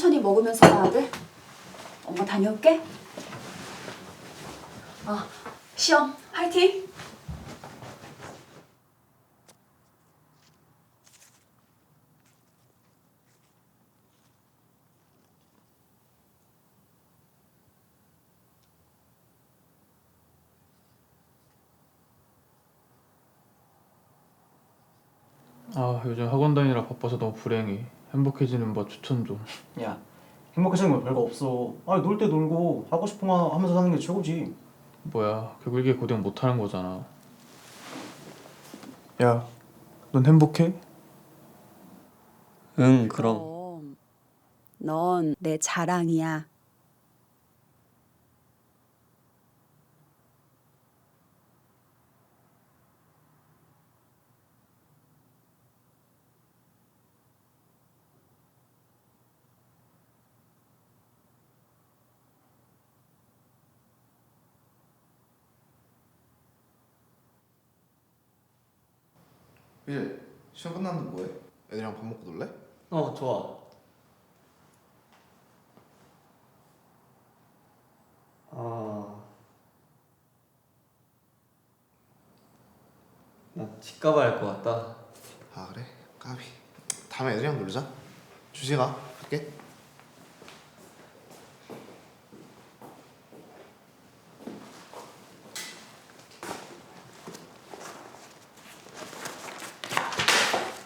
천천히 먹으면서 가 아들. 엄마 다녀올게. 아 시험 화이팅. 아 요즘 학원 다니느라 바빠서 너무 불행해 행복해지는 법 추천 좀 야 행복해지는 거 별거 없어. 아니 놀 때 놀고 하고 싶은 거 하면서 사는 게 최고지. 뭐야 결국 이게 고생 못하는 거잖아. 야 넌 행복해? 응 그럼. 그럼 넌내 자랑이야. 이제 시험 끝났는데 뭐해? 애들이랑 밥 먹고 놀래? 어 좋아 아 나 집 가봐야 할 것 같다 아 그래? 까비 다음에 애들이랑 놀자 주식아 갈게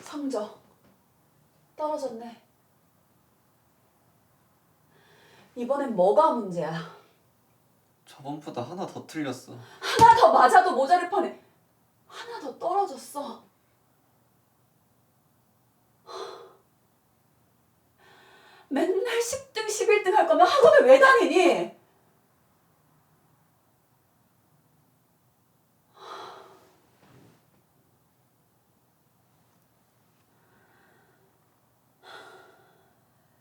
성적 떨어졌네. 이번엔 뭐가 문제야? 저번보다 하나 더 틀렸어 하나 더 맞아도 모자를 판에 하나 더 떨어졌어. 맨날 10등, 11등 할 거면 학원을 왜 다니니?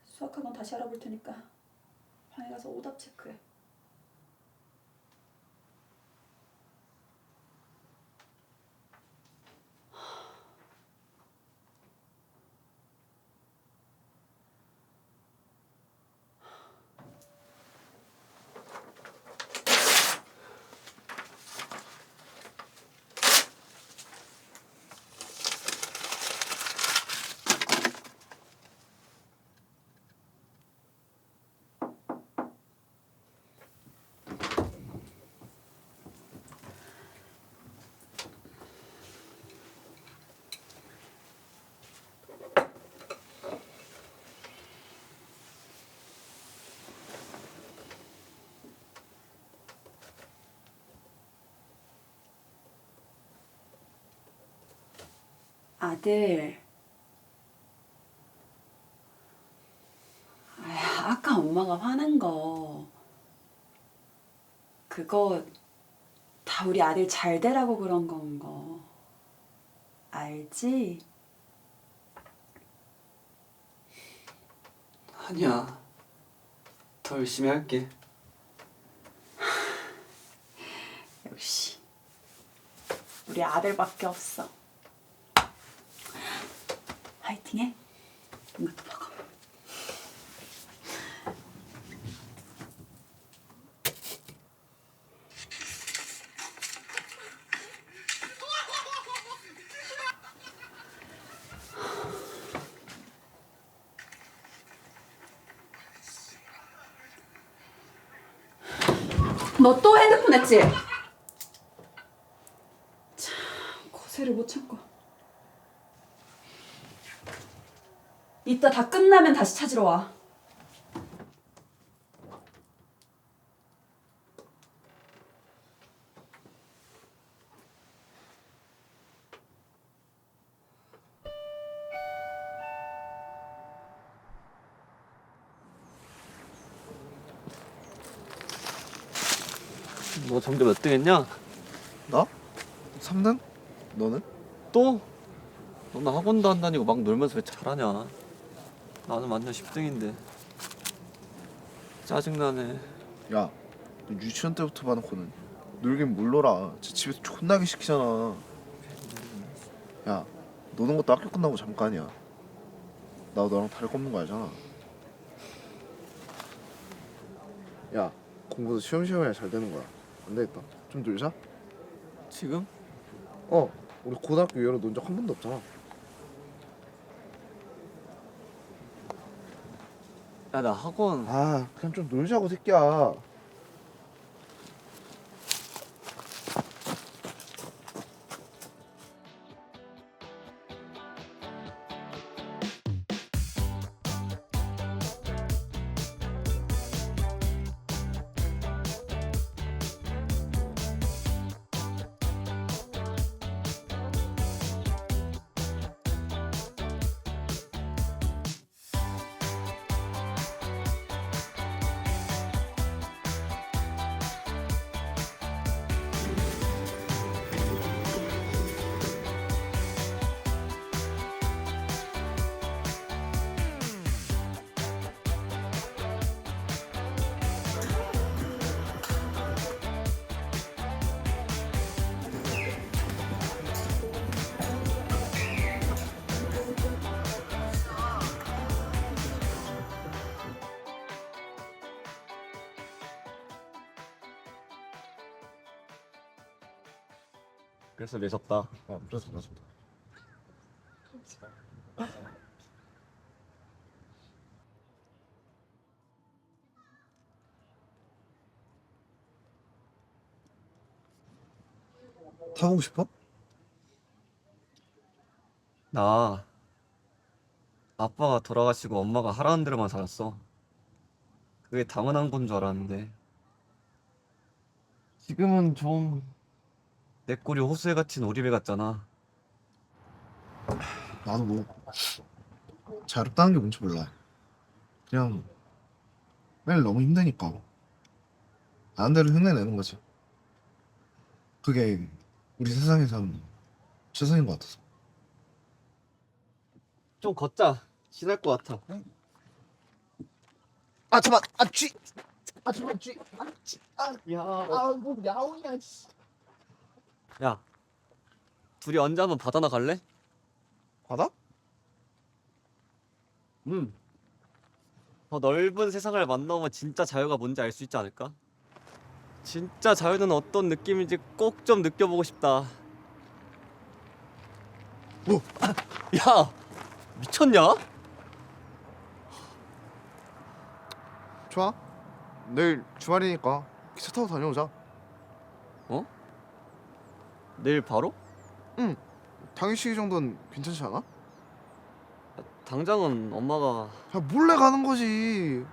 수학학원 다시 알아볼 테니까 가서 오답 체크해. 아들. 아, 아까 엄마가 화난 거. 그거 다 우리 아들 잘 되라고 그런 건 거. 알지? 아니야 더 열심히 할게 역시. 우리 아들밖에 없어. 화이팅해. 이것도 먹어. 너 또 핸드폰 했지? 참 거세를 못 참고. 이따 다 끝나면 다시 찾으러 와. 너 점점 몇 등 했냐? 나? 3등? 너는? 또? 너는 학원도 안 다니고 막 놀면서 왜 잘하냐 나는 완전 10등인데 짜증나네 야, 너 유치원 때부터 봐놓고는 놀긴 뭘 놀아. 쟤 집에서 존나게 시키잖아. 야, 노는 것도 학교 끝나고 잠깐이야. 나 너랑 다를 거 없는 거 알잖아. 야 공부도 쉬엄쉬엄 해야 잘 되는 거야 안 되겠다 좀 놀자 지금? 어 우리 고등학교 이후로 논 적 한 번도 없잖아 야 나 학원 아 그냥 좀 놀자고 새끼야 그래서 매섭다. 어 그래서 그렇습니다. 타고 싶어? 나 아빠가 돌아가시고 엄마가 하라는 대로만 살았어. 그게 당연한 건 줄 알았는데. 지금은 좀 내 꼴이 호수에 갇힌 오리배 같잖아. 나도 뭐 자유롭다는 게 뭔지 몰라. 그냥 매일 너무 힘드니까 나름대로 흉내내는 거지. 그게 우리 세상에선 최선인 것 같아서. 좀 걷자. 지날 것 같아. 아 잠깐 아 쥐! 아 잠깐 쥐! 아 쥐! 아 야 아뭐 야옹이야 씨. 야 둘이 언제 한번 바다나 갈래? 바다? 응. 더 넓은 세상을 만나보면 진짜 자유가 뭔지 알 수 있지 않을까? 진짜 자유는 어떤 느낌인지 꼭 좀 느껴보고 싶다. 뭐? 야, 미쳤냐? 좋아 내일 주말이니까 기차 타고 다녀오자 내일 바로? 당일치기 정도는 괜찮지 않아? 당장은 엄마가 야 몰래 가는 거지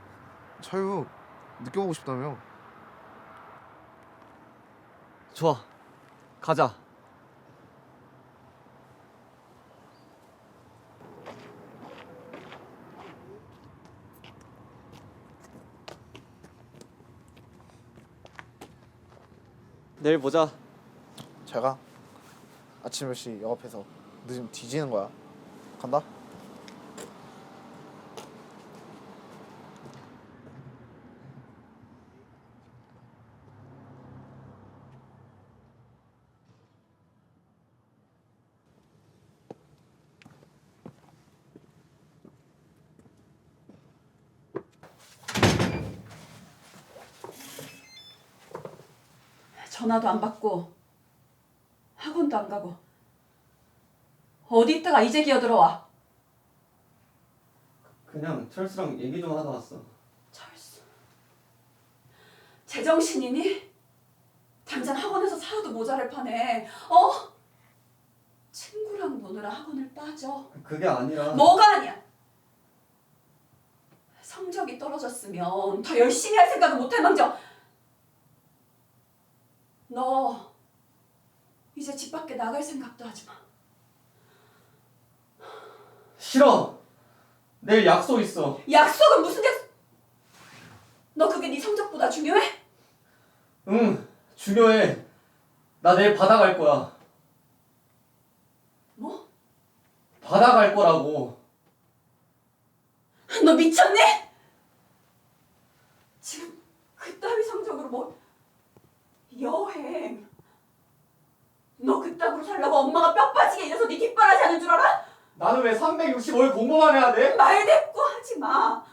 자유 느껴보고 싶다며 좋아. 가자. 내일 보자. 제가 아침 몇시 영업해서 늦으면 뒤지는 거야. 간다. 전화도 안 받고 안 가고 어디 있다가 이제 기어 들어와. 그냥 철수랑 얘기 좀 하다 왔어. 철수. 제정신이니? 당장 학원에서 살아도 모자랄 판에 어? 친구랑 노느라 학원을 빠져. 그게 아니라. 뭐가 아니야? 성적이 떨어졌으면 더 열심히 할 생각은 못할 망정. 너 이제 집 밖에 나갈 생각도 하지 마. 싫어. 내일 약속 있어. 약속은 무슨 약속? 너 그게 네 성적보다 중요해? 응, 중요해. 나 내일 바다 갈 거야. 뭐? 바다 갈 거라고. 너 미쳤니? 지금 그따위 성적으로 뭐 여행 너 그따구로 살라고 엄마가 뼈 빠지게 일해서 네 뒷바라지 하는 줄 알아? 나는 왜 365일 공부만 해야 돼? 말 대꾸 하지 마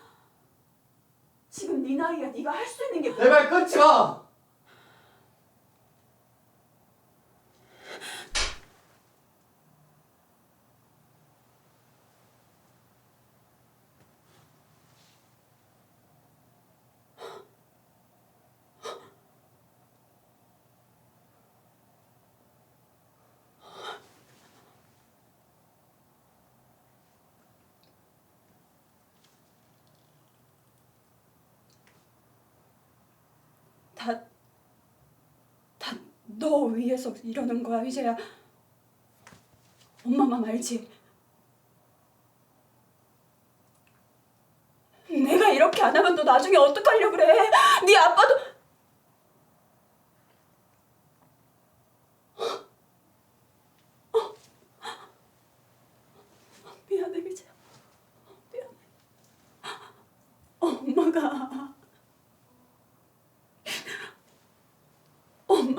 지금 네 나이야. 네가 할 수 있는 게 내 말 끊지 마! 다, 다 너 위해서 이러는 거야, 이제야. 엄마만 알지? 내가 이렇게 안 하면 너 나중에 어떡하려고 그래? 네 아빠도 미안해, 이제야. 미안해. 엄마가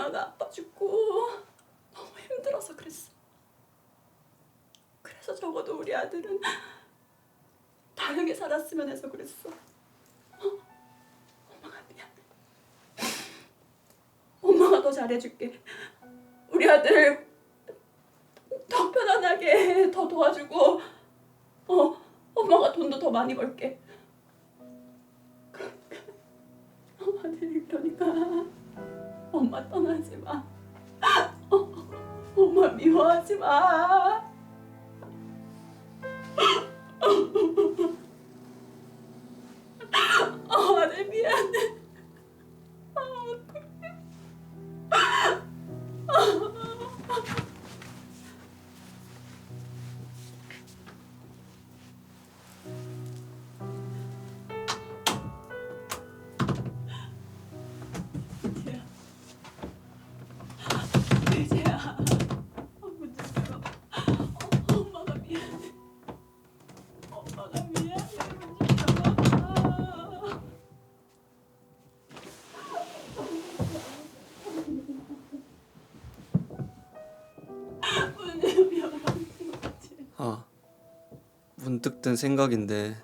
엄마가 아빠 죽고 너무 힘들어서 그랬어. 그래서 적어도 우리 아들은 다르게 살았으면 해서 그랬어. 어? 엄마가 미안해. 엄마가 더 잘해줄게. 우리 아들 더 편안하게 더 도와주고 어 엄마가 돈도 더 많이 벌게. 떠나지 마. 어, 엄마 미워하지 마. 문득 든 생각인데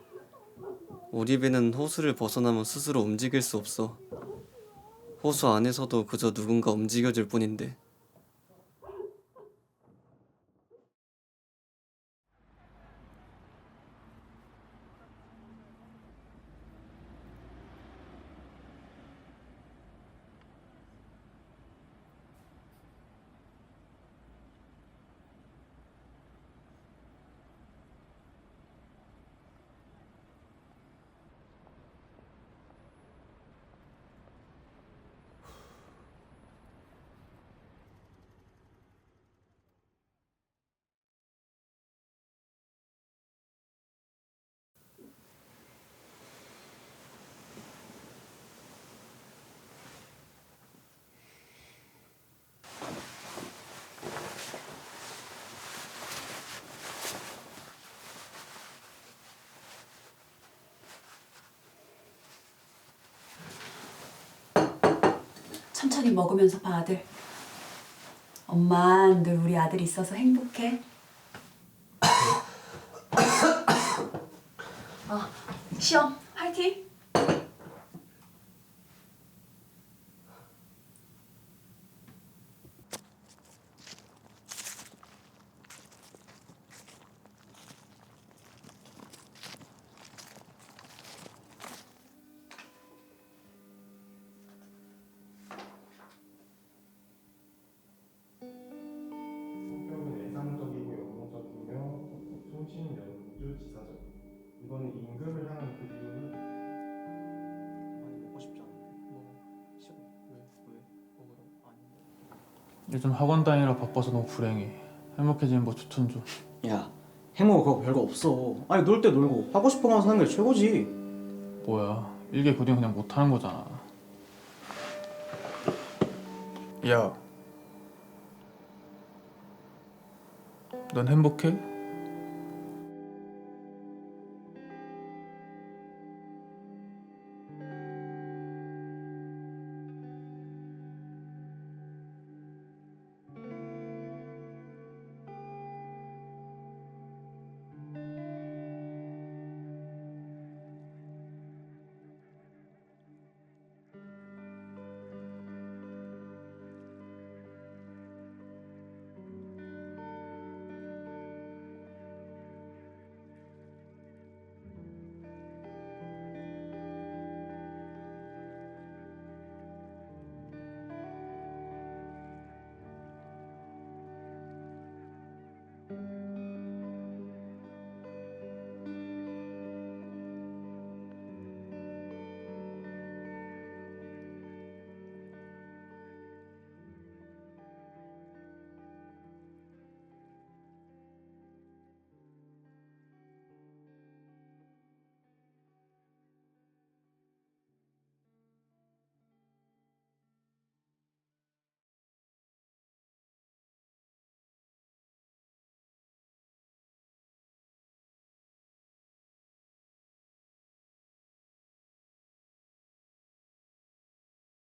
우리 배는 호수를 벗어나면 스스로 움직일 수 없어. 호수 안에서도 그저 누군가 움직여줄 뿐인데 천천히 먹으면서 봐 아들. 엄만 늘 우리 아들 있어서 행복해. 어, 시험 요즘 학원 다니라 바빠서 너무 불행해. 행복해지는 법 추천 좀. 야, 해모 그거 별거 없어. 아니 놀 때 놀고 하고 싶은 거 사는 게 최고지. 뭐야? 일개 고딩 그냥 못하는 거잖아. 야, 넌 행복해?